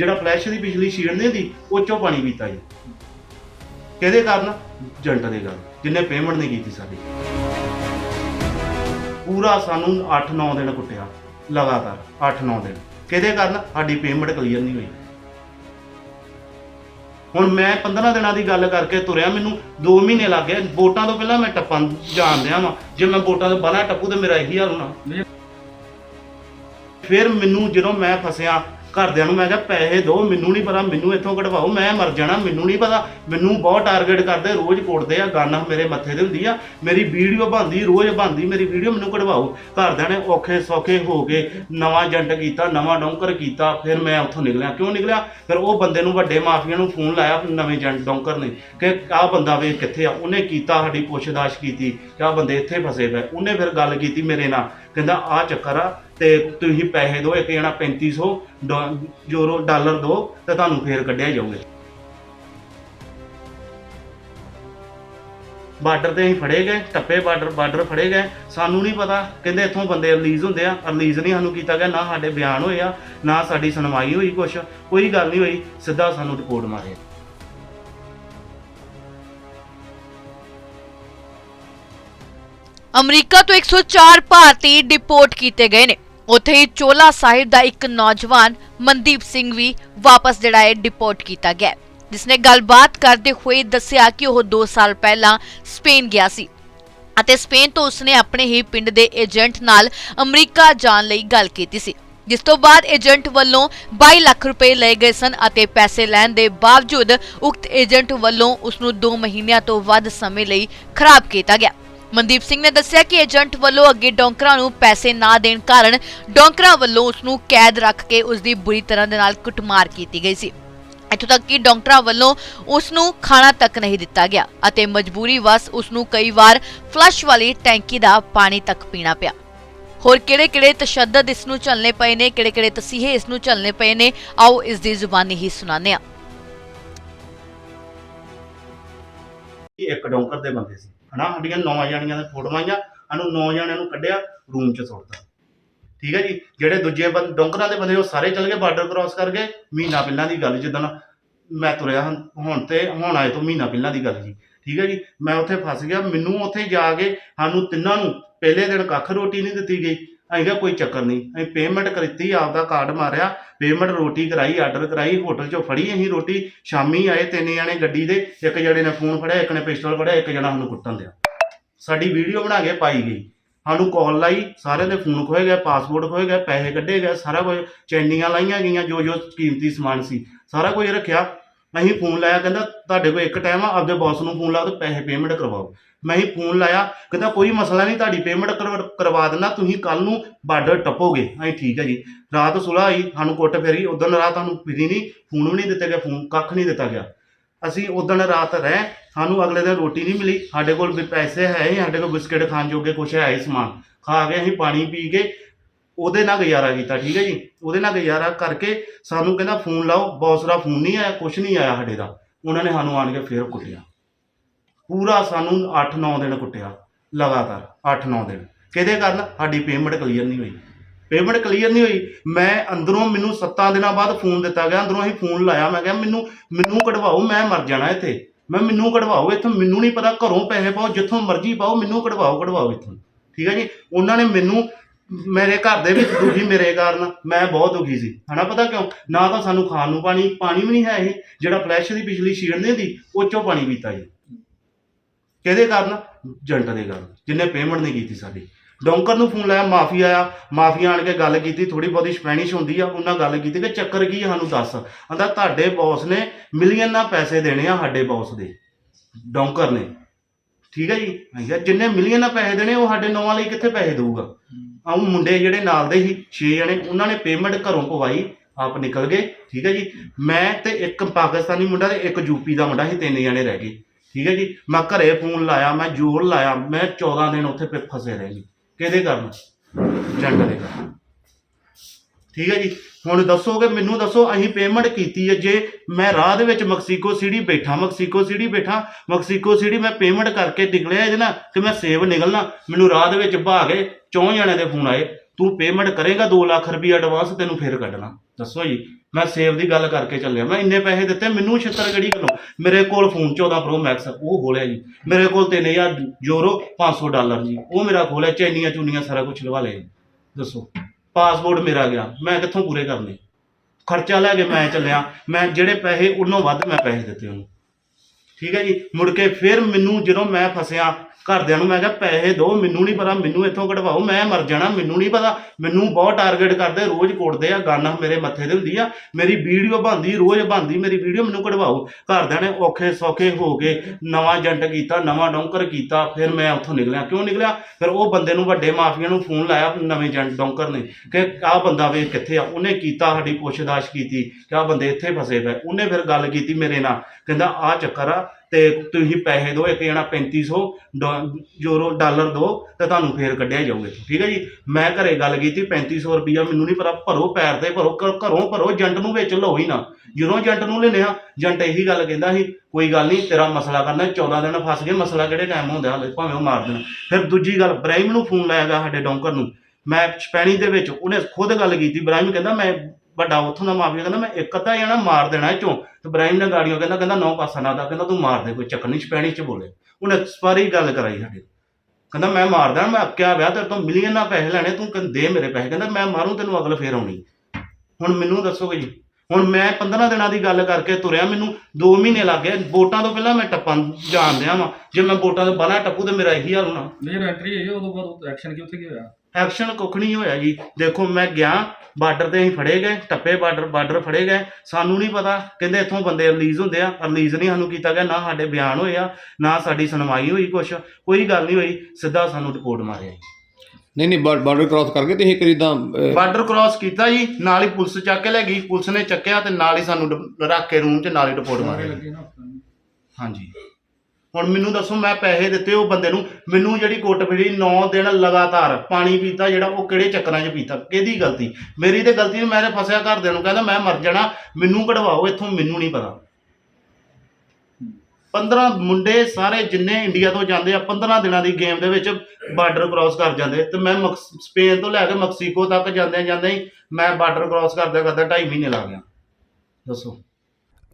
ਜਿਹੜਾ ਫਲੈਸ਼ ਦੀ ਬਿਜਲੀ ਸ਼ੀਟ ਨਹੀਂ ਉਹ ਚੋਂ ਪਾਣੀ ਪੀਤਾ ਜੀ। ਕਿਹਦੇ ਕਾਰਨ? ਜੰਟ ਦੇ ਕਾਰਨ, ਜਿੰਨੇ ਪੇਮੈਂਟ ਨਹੀਂ ਕੀਤੀ ਸਾਡੀ। ਪੂਰਾ ਸਾਨੂੰ 8-9 ਦਿਨ ਕੁੱਟਿਆ, ਲਗਾਤਾਰ 8-9 ਦਿਨ। ਕਿਹਦੇ ਕਾਰਨ? ਸਾਡੀ ਪੇਮੈਂਟ ਕਲੀਅਰ ਨਹੀਂ ਹੋਈ। ਹੁਣ ਮੈਂ 15 ਦਿਨਾਂ ਦੀ ਗੱਲ ਕਰਕੇ ਤੁਰਿਆ, ਮੈਨੂੰ 2 ਮਹੀਨੇ ਲੱਗ ਗਏ। ਵੋਟਾਂ ਤੋਂ ਪਹਿਲਾਂ ਮੈਂ ਟੱਪਾਂ ਜਾਣਦਿਆ ਵਾਂ। ਜੇ ਮੈਂ ਵੋਟਾਂ ਤੋਂ ਬਾਹਰ ਟੱਪੂ, ਤੇ ਮੇਰਾ ਇਹੀ ਹਾਲ ਹੋਣਾ। ਫਿਰ ਮੈਨੂੰ ਜਦੋਂ ਮੈਂ ਫਸਿਆ ਘਰਦਿਆਂ ਨੂੰ ਮੈਂ ਕਿਹਾ, ਪੈਸੇ ਦਿਓ ਮੈਨੂੰ ਨਹੀਂ ਪਤਾ, ਮੈਨੂੰ ਇੱਥੋਂ ਕਢਵਾਓ, ਮੈਂ ਮਰ ਜਾਣਾ, ਮੈਨੂੰ ਨਹੀਂ ਪਤਾ। ਮੈਨੂੰ ਬਹੁਤ ਟਾਰਗੇਟ ਕਰਦੇ, ਰੋਜ਼ ਕੁੱਟਦੇ ਆ, ਗਨ ਮੇਰੇ ਮੱਥੇ ਤੇ ਹੁੰਦੀ ਆ, ਮੇਰੀ ਵੀਡੀਓ ਬਣਦੀ, ਰੋਜ਼ ਬਣਦੀ, ਮੇਰੀ ਵੀਡੀਓ ਮੈਨੂੰ ਕਢਵਾਓ। ਘਰਦਿਆਂ ਨੇ ਔਖੇ ਸੌਖੇ ਹੋ ਕੇ ਨਵਾਂ ਏਜੰਟ ਕੀਤਾ, ਨਵਾਂ ਡੌਂਕਰ ਕੀਤਾ, ਫਿਰ ਮੈਂ ਉੱਥੋਂ ਨਿਕਲਿਆ। ਕਿਉਂ ਨਿਕਲਿਆ? ਫਿਰ ਉਹ ਬੰਦੇ ਨੂੰ, ਵੱਡੇ ਮਾਫੀਆ ਨੂੰ ਫੋਨ ਲਾਇਆ, ਨਵੇਂ ਏਜੰਟ ਡੌਂਕਰ ਨੇ, ਕਿ ਆਹ ਬੰਦਾ ਵੇ ਕਿੱਥੇ ਆ। ਉਹਨੇ ਕੀਤਾ, ਸਾਡੀ ਪੁੱਛਦਾਛ ਕੀਤੀ, ਕਿ ਆਹ ਬੰਦੇ ਇੱਥੇ ਫਸੇ ਪਏ। ਉਹਨੇ ਫਿਰ ਗੱਲ ਕੀਤੀ ਮੇਰੇ ਨਾਲ ਕਹਿੰਦਾ ਆਹ ਚੱਕਰ ਆ, ਤੇ ਤੁਸੀਂ ਪੈਸੇ ਦਿਓ, ਇੱਕ ਜਣਾ 3500 ਡੋ- ਯੂਰੋ, ਡਾਲਰ ਦਿਓ, ਤੇ ਤੁਹਾਨੂੰ ਫੇਰ ਕੱਢਿਆ ਜਾਊਗਾ। ਬਾਰਡਰ ਤੇ ਅਸੀਂ ਫੜੇ ਗਏ, ਟੱਪੇ ਬਾਰਡਰ ਬਾਰਡਰ ਫੜੇ ਗਏ। ਸਾਨੂੰ ਨਹੀਂ ਪਤਾ, ਕਹਿੰਦੇ ਇੱਥੋਂ ਬੰਦੇ ਰਿਲੀਜ਼ ਹੁੰਦੇ ਆ। ਰਿਲੀਜ਼ ਨਹੀਂ ਸਾਨੂੰ ਕੀਤਾ ਗਿਆ, ਨਾ ਸਾਡੇ ਬਿਆਨ ਹੋਏ ਆ, ਨਾ ਸਾਡੀ ਸੁਣਵਾਈ ਹੋਈ ਕੁਛ। ਕੋਈ ਗੱਲ ਨਹੀਂ ਹੋਈ, ਸਿੱਧਾ ਸਾਨੂੰ ਰਿਪੋਰਟ ਮਾਰੇ ਅਮਰੀਕਾ ਤੋਂ 104 ਭਾਰਤੀ ਡਿਪੋਰਟ ਕੀਤੇ ਗਏ ਨੇ। ਉੱਥੇ ਹੀ ਚੋਲਾ ਸਾਹਿਬ ਦਾ ਇੱਕ ਨੌਜਵਾਨ ਮਨਦੀਪ ਸਿੰਘ ਵੀ ਵਾਪਸ ਜਿਹੜਾ ਹੈ ਡਿਪੋਰਟ ਕੀਤਾ ਗਿਆ ਹੈ, ਜਿਸਨੇ ਗੱਲਬਾਤ ਕਰਦੇ ਹੋਏ ਦੱਸਿਆ ਕਿ ਉਹ 2 ਸਾਲ ਪਹਿਲਾਂ ਸਪੇਨ ਗਿਆ ਸੀ ਅਤੇ ਸਪੇਨ ਤੋਂ ਉਸਨੇ ਆਪਣੇ ਹੀ ਪਿੰਡ ਦੇ ਏਜੰਟ ਨਾਲ ਅਮਰੀਕਾ ਜਾਣ ਲਈ ਗੱਲ ਕੀਤੀ ਸੀ। ਜਿਸ ਤੋਂ ਬਾਅਦ ਏਜੰਟ ਵੱਲੋਂ 22 ਲੱਖ ਰੁਪਏ ਲਏ ਗਏ ਸਨ ਅਤੇ ਪੈਸੇ ਲੈਣ ਦੇ ਬਾਵਜੂਦ ਉਕਤ ਏਜੰਟ ਵੱਲੋਂ ਉਸ ਨੂੰ 2 ਮਹੀਨਿਆਂ ਤੋਂ ਵੱਧ ਸਮੇਂ ਲਈ ਖਰਾਬ ਕੀਤਾ ਗਿਆ। ਮਨਦੀਪ ਸਿੰਘ ਨੇ ਦੱਸਿਆ ਕਿ ਏਜੰਟ ਵੱਲੋਂ ਅੱਗੇ ਡੌਂਕਰਾਂ ਨੂੰ ਪੈਸੇ ਨਾ ਦੇਣ ਕਾਰਨ ਡੌਂਕਰਾਂ ਵੱਲੋਂ ਉਸ ਨੂੰ ਕੈਦ ਰੱਖ ਕੇ ਉਸ ਦੀ ਬੁਰੀ ਤਰ੍ਹਾਂ ਦੇ ਨਾਲ ਕੁੱਟਮਾਰ ਕੀਤੀ ਗਈ ਸੀ। ਇੱਥੋਂ ਤੱਕ ਕਿ ਡਾਕਟਰਾਂ ਵੱਲੋਂ ਉਸ ਨੂੰ ਖਾਣਾ ਤੱਕ ਨਹੀਂ ਦਿੱਤਾ ਗਿਆ ਅਤੇ ਮਜਬੂਰੀ ਵਸ ਉਸ ਨੂੰ ਕਈ ਵਾਰ ਫਲਸ਼ ਵਾਲੀ ਟੈਂਕੀ ਦਾ ਪਾਣੀ ਤੱਕ ਪੀਣਾ ਪਿਆ। ਹੋਰ ਕਿਹੜੇ-ਕਿਹੜੇ ਤਸ਼ੱਦਦ ਇਸ ਨੂੰ ਝੱਲਣੇ ਪਏ ਨੇ, ਕਿਹੜੇ-ਕਿਹੜੇ ਤਸੀਹੇ ਇਸ ਨੂੰ ਝੱਲਣੇ ਪਏ ਨੇ, ਆਓ ਇਸ ਦੀ ਜ਼ੁਬਾਨੀ ਹੀ ਸੁਣਾਉਂਦੇ ਹਾਂ। ਇੱਕ ਡੌਂਕਰ ਦੇ ਬੰਦੇ ਸੀ। ਹਨਾ ਸਾਡੀਆਂ ਨੌ ਜਣੀਆਂ ਦੇ ਫੋਟੋਆਂ ਆਈਆਂ ਸਾਨੂੰ ਨੌ ਜਣਿਆਂ ਨੂੰ ਕੱਢਿਆ ਰੂਮ 'ਚ ਸੁੱਟਤਾ ਠੀਕ ਹੈ ਜੀ? ਜਿਹੜੇ ਦੂਜੇ ਬੰਦ ਡੋਂਕਰਾਂ ਦੇ ਬੰਦੇ ਉਹ ਸਾਰੇ ਚਲ ਗਏ ਬਾਰਡਰ ਕ੍ਰਾਸ ਕਰ ਗਏ ਮਹੀਨਾ ਪਹਿਲਾਂ ਦੀ ਗੱਲ ਜਿੱਦਣ ਮੈਂ ਤੁਰਿਆ ਹਾਂ, ਹੁਣ ਤੇ ਹੁਣ ਆਏ ਤੋਂ ਮਹੀਨਾ ਪਹਿਲਾਂ ਦੀ ਗੱਲ ਜੀ। ਠੀਕ ਹੈ ਜੀ? ਮੈਂ ਉੱਥੇ ਫਸ ਗਿਆ ਮੈਨੂੰ ਉੱਥੇ ਜਾ ਕੇ ਸਾਨੂੰ ਤਿੰਨਾਂ ਨੂੰ ਪਹਿਲੇ ਦਿਨ ਕੱਖ ਰੋਟੀ ਨਹੀਂ ਦਿੱਤੀ ਗਈ। ਅਸੀਂ ਕੋਈ ਚੱਕਰ ਨਹੀਂ, ਅਸੀਂ ਪੇਮੈਂਟ ਕਰਤੀ, ਆਪਦਾ ਕਾਰਡ ਮਾਰਿਆ ਪੇਮੈਂਟ ਰੋਟੀ ਕਰਾਈ ਆਰਡਰ ਕਰਾਈ ਹੋਟਲ 'ਚੋਂ ਫੜੀ ਅਸੀਂ ਰੋਟੀ, ਸ਼ਾਮੀ ਆਏ ਤਿੰਨ ਜਾਣੇ ਗੱਡੀ ਦੇ, ਇੱਕ ਜਣੇ ਨੇ ਫੋਨ ਫੜਿਆ, ਇੱਕ ਨੇ ਪਿਸਟਲ ਫੜਿਆ, ਇੱਕ ਜਣਾ ਸਾਨੂੰ ਕੁੱਟਣ ਦਿਆ ਸਾਡੀ ਵੀਡੀਓ ਬਣਾ ਕੇ ਪਾਈ ਗਈ। ਸਾਨੂੰ ਕਾਲ ਲਾਈ, ਸਾਰਿਆਂ ਦੇ ਫੋਨ ਖੋਏ ਗਏ ਪਾਸਪੋਰਟ ਖੋਏ ਗਏ, ਪੈਸੇ ਕੱਢੇ ਗਏ, ਸਾਰਾ ਕੁਝ, ਚੈਨੀਆਂ ਲਾਈਆਂ ਗਈਆਂ ਜੋ ਜੋ ਕੀਮਤੀ ਸਮਾਨ ਸੀ, ਸਾਰਾ ਕੁਝ ਰੱਖਿਆ। ਅਸੀਂ ਫੋਨ ਲਾਇਆ, ਕਹਿੰਦਾ ਤੁਹਾਡੇ ਕੋਲ ਇੱਕ ਟਾਈਮ ਆ, ਆਪਦੇ ਬੌਸ ਨੂੰ ਫੋਨ ਲਾਓ ਤੇ ਪੈਸੇ ਪੇਮੈਂਟ ਕਰਵਾਓ। ਮੈਂ ਹੀ ਫੋਨ ਲਾਇਆ, ਕਹਿੰਦਾ ਕੋਈ ਮਸਲਾ ਨਹੀਂ, ਤੁਹਾਡੀ ਪੇਮੈਂਟ ਕਰਵਾ ਦਿੰਦਾ, ਤੁਸੀਂ ਕੱਲ ਨੂੰ ਬਾਰਡਰ ਟੱਪੋਗੇ। ਅਸੀਂ ਠੀਕ ਹੈ ਜੀ। ਰਾਤ ਸੁਲਾ ਆਈ, ਸਾਨੂੰ ਕੁੱਟ ਫੇਰੀ ਉਦੋਂ ਰਾਤ ਸਾਨੂੰ ਫਿਰੀ ਨਹੀਂ, ਫੋਨ ਵੀ ਨਹੀਂ ਦਿੱਤੇ ਗਏ ਫੋਨ ਕੱਖ ਨਹੀਂ ਦਿੱਤਾ ਗਿਆ। ਅਸੀਂ ਉਦੋਂ ਰਾਤ ਰਹਿ, ਸਾਨੂੰ ਅਗਲੇ ਦਿਨ ਰੋਟੀ ਨਹੀਂ ਮਿਲੀ। ਸਾਡੇ ਕੋਲ ਵੀ ਪੈਸੇ ਹੈ ਹੀ, ਸਾਡੇ ਕੋਲ ਬਿਸਕਟ ਖਾਣ ਜੋਗੇ ਕੁਛ ਹੈ ਹੀ ਸਮਾਨ। ਖਾ ਕੇ ਅਸੀਂ ਪਾਣੀ ਪੀ ਕੇ ਉਹਦੇ ਨਾਲ ਗੁਜ਼ਾਰਾ ਕੀਤਾ, ਠੀਕ ਹੈ ਜੀ? ਉਹਦੇ ਨਾਲ ਗੁਜ਼ਾਰਾ ਕਰਕੇ ਸਾਨੂੰ ਕਹਿੰਦਾ, ਫੋਨ ਲਾਓ। ਬੌਸ ਦਾ ਫੋਨ ਨਹੀਂ ਆਇਆ, ਕੁਛ ਨਹੀਂ ਆਇਆ ਸਾਡੇ ਦਾ। ਉਹਨਾਂ ਨੇ ਸਾਨੂੰ ਆਣ ਕੇ ਫੇਰ ਕੁੱਟਿਆ। ਪੂਰਾ ਸਾਨੂੰ 8-9 ਦਿਨ ਕੁੱਟਿਆ, ਲਗਾਤਾਰ 8-9 ਦਿਨ। ਕਿਹਦੇ ਕਾਰਨ? ਸਾਡੀ ਪੇਮੈਂਟ ਕਲੀਅਰ ਨਹੀਂ ਹੋਈ। ਪੇਮੈਂਟ ਕਲੀਅਰ ਨਹੀਂ ਹੋਈ। ਮੈਂ ਅੰਦਰੋਂ ਮੈਨੂੰ 7 ਦਿਨਾਂ ਬਾਅਦ ਫੋਨ ਦਿੱਤਾ ਗਿਆ। ਅੰਦਰੋਂ ਅਸੀਂ ਫੋਨ ਲਾਇਆ। ਮੈਂ ਕਿਹਾ, ਮੈਨੂੰ ਮੈਨੂੰ ਕਢਵਾਓ, ਮੈਂ ਮਰ ਜਾਣਾ ਇੱਥੇ। ਮੈਂ ਮੈਨੂੰ ਕਢਵਾਓ ਇੱਥੋਂ। ਮੈਨੂੰ ਨਹੀਂ ਪਤਾ ਘਰੋਂ ਪੈਸੇ ਪਾਓ, ਜਿੱਥੋਂ ਮਰਜ਼ੀ ਪਾਓ, ਮੈਨੂੰ ਕਢਵਾਓ ਕਢਵਾਓ ਇੱਥੋਂ। ਠੀਕ ਹੈ ਜੀ? ਉਹਨਾਂ ਨੇ ਮੈਨੂੰ ਮੇਰੇ ਘਰ ਦੇ ਵਿੱਚ ਦੁਖੀ ਮੇਰੇ ਕਾਰਨ ਮੈਂ ਬਹੁਤ ਦੁਖੀ ਸੀ। ਹਨਾ ਪਤਾ ਕਿਉਂ? ਨਾ ਤਾਂ ਸਾਨੂੰ ਖਾਣ ਨੂੰ ਪਾਣੀ ਪਾਣੀ ਵੀ ਨਹੀਂ ਹੈ ਇਹ, ਜਿਹੜਾ ਫਲੈਸ਼ ਦੀ ਪਿਛਲੀ ਸ਼ੀਟ ਨਹੀਂ ਹੁੰਦੀ, ਉਹ ਚੋਂ ਪਾਣੀ ਪੀਤਾ ਜੀ। ਕਿਹਦੇ ਕਾਰਨ? ਜੰਟ ਦੇ ਕਾਰਨ ਜਿੰਨੇ ਪੇਮੈਂਟ ਨਹੀਂ ਕੀਤੀ ਸਾਡੀ। ਡੌਂਕਰ ਨੂੰ ਫੋਨ ਲਾਇਆ, ਮਾਫੀ ਆਇਆ, ਮਾਫੀ ਆਣ ਕੇ ਗੱਲ ਕੀਤੀ ਥੋੜੀ ਬਹੁਤੀ ਸਪੈਨਿਸ਼ ਹੁੰਦੀ ਆ, ਉਹਨਾਂ ਗੱਲ ਕੀਤੀ ਕਿ ਚੱਕਰ ਕੀ ਸਾਨੂੰ ਦੱਸ। ਕਹਿੰਦਾ ਤੁਹਾਡੇ ਬੌਸ ਨੇ ਮਿਲੀਅਨ ਨਾਲ ਪੈਸੇ ਦੇਣੇ ਆ ਸਾਡੇ ਬੌਸ ਦੇ, ਡੌਂਕਰ ਨੇ। ਠੀਕ ਹੈ ਜੀ? ਮੈਂ ਕਿਹਾ, ਜਿੰਨੇ ਮਿਲੀਅਨ ਨਾਲ ਪੈਸੇ ਦੇਣੇ, ਉਹ ਸਾਡੇ ਨੌਵਾਂ ਲਈ ਕਿੱਥੇ ਪੈਸੇ ਦੇਊਗਾ? ਆਹ ਮੁੰਡੇ ਜਿਹੜੇ ਨਾਲ ਦੇ ਸੀ 6 ਜਣੇ, ਉਹਨਾਂ ਨੇ ਪੇਮੈਂਟ ਘਰੋਂ ਪਵਾਈ, ਆਪ ਨਿਕਲ ਗਏ, ਠੀਕ ਹੈ ਜੀ। ਮੈਂ ਤੇ ਇੱਕ ਪਾਕਿਸਤਾਨੀ ਮੁੰਡਾ ਤੇ ਇੱਕ ਯੂਪੀ ਦਾ ਮੁੰਡਾ ਸੀ, ਤਿੰਨ ਜਣੇ ਰਹਿ ਗਏ, ਠੀਕ ਹੈ ਜੀ। ਮੈਂ ਘਰੇ ਫੋਨ ਲਾਇਆ, ਮੈਂ ਜ਼ੋਰ ਲਾਇਆ, ਮੈਂ 14 ਦਿਨ ਉੱਥੇ ਫਸੇ ਰਹੇ ਜੀ, ਕਿਹਦੇ ਕਾਰਨ? ਜੰਟ ਦੇ ਕਾਰਨ। ਠੀਕ ਹੈ ਜੀ? ਹੁਣ ਦੱਸੋਗੇ ਮੈਨੂੰ ਦੱਸੋ, ਅਸੀਂ ਪੇਮੈਂਟ ਕੀਤੀ ਹੈ ਜੇ ਮੈਂ ਰਾਹ ਦੇ ਵਿੱਚ ਮੈਕਸੀਕੋ ਸਿਟੀ ਬੈਠਾ ਮੈਕਸੀਕੋ ਸਿਟੀ ਬੈਠਾ ਮੈਕਸੀਕੋ ਸਿਟੀ ਮੈਂ ਪੇਮੈਂਟ ਕਰਕੇ ਨਿਕਲਿਆ ਇਹਦੇ ਨਾਲ ਕਿ ਮੈਂ ਸੇਵ ਨਿਕਲਣਾ। ਮੈਨੂੰ ਰਾਹ ਦੇ ਵਿੱਚ ਭਾ ਕੇ ਚੌਂ ਜਣਿਆਂ ਦੇ ਫੋਨ ਆਏ, ਤੂੰ ਪੇਮੈਂਟ ਕਰੇਗਾ 2 ਲੱਖ ਰੁਪਏ ਐਡਵਾਂਸ ਤੈਨੂੰ ਫੇਰ ਕੱਢਣਾ। ਦੱਸੋ ਜੀ, ਮੈਂ ਸੇਵ ਦੀ ਗੱਲ ਕਰਕੇ ਚੱਲਿਆ। ਮੈਂ ਇੰਨੇ ਪੈਸੇ ਦਿੱਤੇ, ਮੈਨੂੰ ਛਿੱਤਰ ਕਿਹੜੀ ਗੱਲੋਂ? ਮੇਰੇ ਕੋਲ ਫੋਨ 14 ਪ੍ਰੋ ਮੈਕਸ ਉਹ ਖੋਲਿਆ ਜੀ। ਮੇਰੇ ਕੋਲ 3000 ਯੂਰੋ 500 ਡਾਲਰ ਜੀ। ਉਹ ਮੇਰਾ ਖੋਲਿਆ, ਚੈਨੀਆਂ ਚੁੰਨੀਆਂ ਸਾਰਾ ਕੁਝ ਲਵਾ ਲਿਆ ਜੀ। ਦੱਸੋ। ਪਾਸਪੋਰਟ ਮੇਰਾ ਗਿਆ। ਮੈਂ ਕਿੱਥੋਂ ਪੂਰੇ ਕਰਨੇ? ਖਰਚਾ ਲੈ ਕੇ ਮੈਂ ਚੱਲਿਆ। ਮੈਂ ਜਿਹੜੇ ਪੈਸੇ ਉਹਨੋਂ ਵੱਧ ਮੈਂ ਪੈਸੇ ਦਿੱਤੇ ਉਹਨੂੰ। ਠੀਕ ਹੈ ਜੀ? ਮੁੜ ਕੇ ਫਿਰ ਮੈਨੂੰ ਜਦੋਂ ਮੈਂ ਫਸਿਆ, ਘਰਦਿਆਂ ਨੂੰ ਮੈਂ ਕਿਹਾ, ਪੈਸੇ ਦਿਓ, ਮੈਨੂੰ ਨਹੀਂ ਪਤਾ, ਮੈਨੂੰ ਇੱਥੋਂ ਕਢਵਾਓ, ਮੈਂ ਮਰ ਜਾਣਾ, ਮੈਨੂੰ ਨਹੀਂ ਪਤਾ। ਮੈਨੂੰ ਬਹੁਤ ਟਾਰਗੇਟ ਕਰਦੇ, ਰੋਜ਼ ਕੋਟਦੇ ਆ, ਗਨ ਮੇਰੇ ਮੱਥੇ ਤੇ ਹੁੰਦੀ ਆ, ਮੇਰੀ ਵੀਡੀਓ ਬਣਦੀ, ਰੋਜ਼ ਬਣਦੀ, ਮੇਰੀ ਵੀਡੀਓ ਮੈਨੂੰ ਕਢਵਾਓ। ਘਰਦਿਆਂ ਨੇ ਔਖੇ ਸੌਖੇ ਹੋ ਕੇ ਨਵਾਂ ਏਜੰਟ ਕੀਤਾ, ਨਵਾਂ ਡੌਂਕਰ ਕੀਤਾ, ਫਿਰ ਮੈਂ ਉੱਥੋਂ ਨਿਕਲਿਆ। ਕਿਉਂ ਨਿਕਲਿਆ? ਫਿਰ ਉਹ ਬੰਦੇ ਨੂੰ ਵੱਡੇ ਮਾਫੀਆਂ ਨੂੰ ਫੋਨ ਲਾਇਆ, ਨਵੇਂ ਏਜੰਟ ਡੌਂਕਰ ਨੇ, ਕਿ ਆਹ ਬੰਦਾ ਵੇ ਕਿੱਥੇ ਆ? ਉਹਨੇ ਕੀਤਾ, ਸਾਡੀ ਪੁੱਛਦਾਛ ਕੀਤੀ ਕਿ ਆਹ ਬੰਦੇ ਇੱਥੇ ਫਸੇ ਪਏ। ਉਹਨੇ ਫਿਰ ਗੱਲ ਕੀਤੀ ਮੇਰੇ ਨਾਲ, ਕਹਿੰਦਾ, ਆਹ ਚੱਕਰ ਆ ਤੇ ਤੁਸੀਂ ਪੈਸੇ ਦਿਓ, ਇੱਕ ਜਣਾ 3500 ਯੂਰੋ, ਡਾਲਰ ਦਿਓ ਤੇ ਤੁਹਾਨੂੰ ਫੇਰ ਕੱਢਿਆ ਜਾਊਗਾ। ਠੀਕ ਹੈ ਜੀ? ਮੈਂ ਘਰੇ ਗੱਲ ਕੀਤੀ 3500 ਰੁਪਈਆ ਮੈਨੂੰ ਨਹੀਂ ਪਤਾ, ਭਰੋ ਪੈਰ ਤੇ, ਭਰੋ ਘਰੋਂ ਭਰੋ ਏਜੰਟ ਨੂੰ ਵਿੱਚ ਲਓ ਹੀ ਨਾ। ਜਦੋਂ ਏਜੰਟ ਨੂੰ ਲੈਨਿਆ ਏਜੰਟ ਇਹੀ ਗੱਲ ਕਹਿੰਦਾ ਸੀ, ਕੋਈ ਗੱਲ ਨਹੀਂ ਤੇਰਾ ਮਸਲਾ ਕਰਨਾ 14 ਦਿਨ ਫਸ ਗਏ, ਮਸਲਾ ਕਿਹੜੇ ਟਾਈਮ ਹੁੰਦਾ, ਹਲੇ ਭਾਵੇਂ ਉਹ ਮਾਰ ਦੇਣ। ਫਿਰ ਦੂਜੀ ਗੱਲ ਬ੍ਰਾਹਿਮ ਨੂੰ ਫੋਨ ਲਾਇਆਗਾ ਸਾਡੇ ਡੌਂਕਰ ਨੂੰ। ਮੈਂ ਸਪੈਨਿਸ਼ ਦੇ ਵਿੱਚ ਉਹਨੇ ਖੁਦ ਗੱਲ ਕੀਤੀ ਬ੍ਰਾਹਿਮ ਕਹਿੰਦਾ, ਮੈਂ ਵੱਡਾ ਉੱਥੋਂ ਦਾ ਮਾਫੀਆ ਕਹਿੰਦਾ, ਮੈਂ ਇੱਕ ਅੱਧਾ ਜਣਾ ਮਾਰ ਦੇਣਾ ਚੋਂ ਤੇ ਬ੍ਰਾਹਿਮ ਨੇ ਗਾੜੀਆਂ ਕਹਿੰਦਾ ਕਹਿੰਦਾ ਨੌ ਪਾਸਾ ਨਾ ਦਾ। ਕਹਿੰਦਾ, ਤੂੰ ਮਾਰ ਦੇ, ਕੋਈ ਚੱਕਰ ਨਹੀਂ ਸਪੈਨਿਸ਼ ਚ ਬੋਲੇ ਉਹਨੇ ਸਾਰੀ ਗੱਲ ਕਰਾਈ ਸਾਡੇ ਕਹਿੰਦਾ, ਮੈਂ ਮਾਰ ਦੇਣਾ, ਮੈਂ ਅੱਕਿਆ ਵਿਆਹ, ਤੇਰੇ ਤੋਂ ਮਿਲੀਅਨ ਨਾ ਪੈਸੇ ਲੈਣੇ, ਤੂੰ ਕਹਿੰਦਾ ਮੇਰੇ ਪੈਸੇ। ਕਹਿੰਦਾ, ਮੈਂ ਮਾਰੂ, ਤੈਨੂੰ ਅਗਲ ਫੇਰ ਆਉਣੀ ਹੁਣ ਮੈਨੂੰ ਦੱਸੋ ਜੀ ਹੁਣ ਮੈਂ 15 ਦਿਨਾਂ ਦੀ ਗੱਲ ਕਰਕੇ ਤੁਰਿਆ, ਮੈਨੂੰ 2 ਮਹੀਨੇ ਲੱਗ ਗਏ, ਵੋਟਾਂ ਤੋਂ ਪਹਿਲਾਂ ਮੈਂ ਟੱਪਣ ਜਾਣ ਦਿਆ ਵਾਂ। ਜੇ ਮੈਂ ਵੋਟਾਂ ਤੋਂ ਬਾਹਰ ਟੱਪੂ, ਤੇ ਮੇਰਾ ਇਹੀ ਹਾਲ ਹੋਣਾ। ਮੇਜਰ ਐਂਟਰੀ ਹੋਈ ਉਦੋਂ ਬਾਅਦ ਐਕਸ਼ਨ ਕੀ, ਉੱਥੇ ਕੀ ਹੋਇਆ? ਐਕਸ਼ਨ ਕੁੱਖ ਨਹੀਂ ਹੋਇਆ ਜੀ। ਦੇਖੋ ਮੈਂ ਗਿਆ ਬਾਰਡਰ ਤੇ ਅਸੀਂ ਫੜੇ ਗਏ ਟੱਪੇ ਬਾਰਡਰ ਬਾਰਡਰ ਫੜੇ ਗਏ। ਸਾਨੂੰ ਨਹੀਂ ਪਤਾ ਕਹਿੰਦੇ ਇੱਥੋਂ ਬੰਦੇ ਰਿਲੀਜ਼ ਹੁੰਦੇ ਆ। ਰਿਲੀਜ਼ ਨਹੀਂ ਸਾਨੂੰ ਕੀਤਾ ਗਿਆ ਨਾ ਸਾਡੇ ਬਿਆਨ ਹੋਏ ਆ ਨਾ ਸਾਡੀ ਸੁਣਵਾਈ ਹੋਈ ਕੁਛ। ਕੋਈ ਗੱਲ ਨਹੀਂ ਹੋਈ ਸਿੱਧਾ ਸਾਨੂੰ ਰਿਪੋਰਟ ਮਾਰਿਆ ਜੀ। ਨਹੀਂ ਨਹੀਂ ਬਾਰਡਰ ਕ੍ਰਾਸ ਕਰਕੇ ਤੇ ਇਹ ਕਰੀਦਾ ਬਾਰਡਰ ਕ੍ਰਾਸ ਕੀਤਾ ਜੀ ਨਾਲ ਹੀ ਪੁਲਿਸ ਚੱਕ ਕੇ ਲੈ ਗਈ। ਪੁਲਿਸ ਨੇ ਚੱਕਿਆ ਤੇ ਨਾਲ ਹੀ ਸਾਨੂੰ ਰੱਖ ਕੇ ਰੂਮ 'ਚ ਨਾਲ ਹੀ ਰਿਪੋਰਟ ਮਾਰਿਆ ਹਾਂਜੀ। ਹੁਣ ਮੈਨੂੰ ਦੱਸੋ, ਮੈਂ ਪੈਸੇ ਦਿੱਤੇ ਉਹ ਬੰਦੇ ਨੂੰ, ਮੈਨੂੰ ਜਿਹੜੀ ਕੁੱਟ ਫਿਰੀ 9 ਦਿਨ ਲਗਾਤਾਰ ਪਾਣੀ ਪੀਤਾ ਜਿਹੜਾ ਉਹ ਕਿਹੜੇ ਚੱਕਰਾਂ 'ਚ ਪੀਤਾ, ਕਿਹਦੀ ਗਲਤੀ? ਮੇਰੀ ਤੇ ਗਲਤੀ ਮੈਂ ਤੇ ਫਸਿਆ ਘਰਦਿਆਂ ਨੂੰ, ਕਹਿੰਦਾ ਮੈਂ ਮਰ ਜਾਣਾ, ਮੈਨੂੰ ਕਢਵਾਓ, ਇੱਥੋਂ ਮੈਨੂੰ ਨਹੀਂ ਪਤਾ। 15 ਮੁੰਡੇ ਸਾਰੇ ਜਿੰਨੇ ਇੰਡੀਆ ਤੋਂ ਜਾਂਦੇ ਆ 15 ਦਿਨਾਂ ਦੀ ਗੇਮ ਦੇ ਵਿੱਚ ਬਾਰਡਰ ਕ੍ਰਾਸ ਕਰ ਜਾਂਦੇ, ਤੇ ਮੈਂ ਮਕਸ- ਸਪੇਨ ਤੋਂ ਲੈ ਕੇ ਮੈਕਸੀਕੋ ਤੱਕ ਜਾਂਦੇ ਜਾਂਦੇ ਹੀ ਮੈਂ ਬਾਰਡਰ ਕ੍ਰਾਸ ਕਰਦੇ ਕਰਦੇ 2.5 ਮਹੀਨੇ ਲੱਗ ਗਿਆ। ਦੱਸੋ।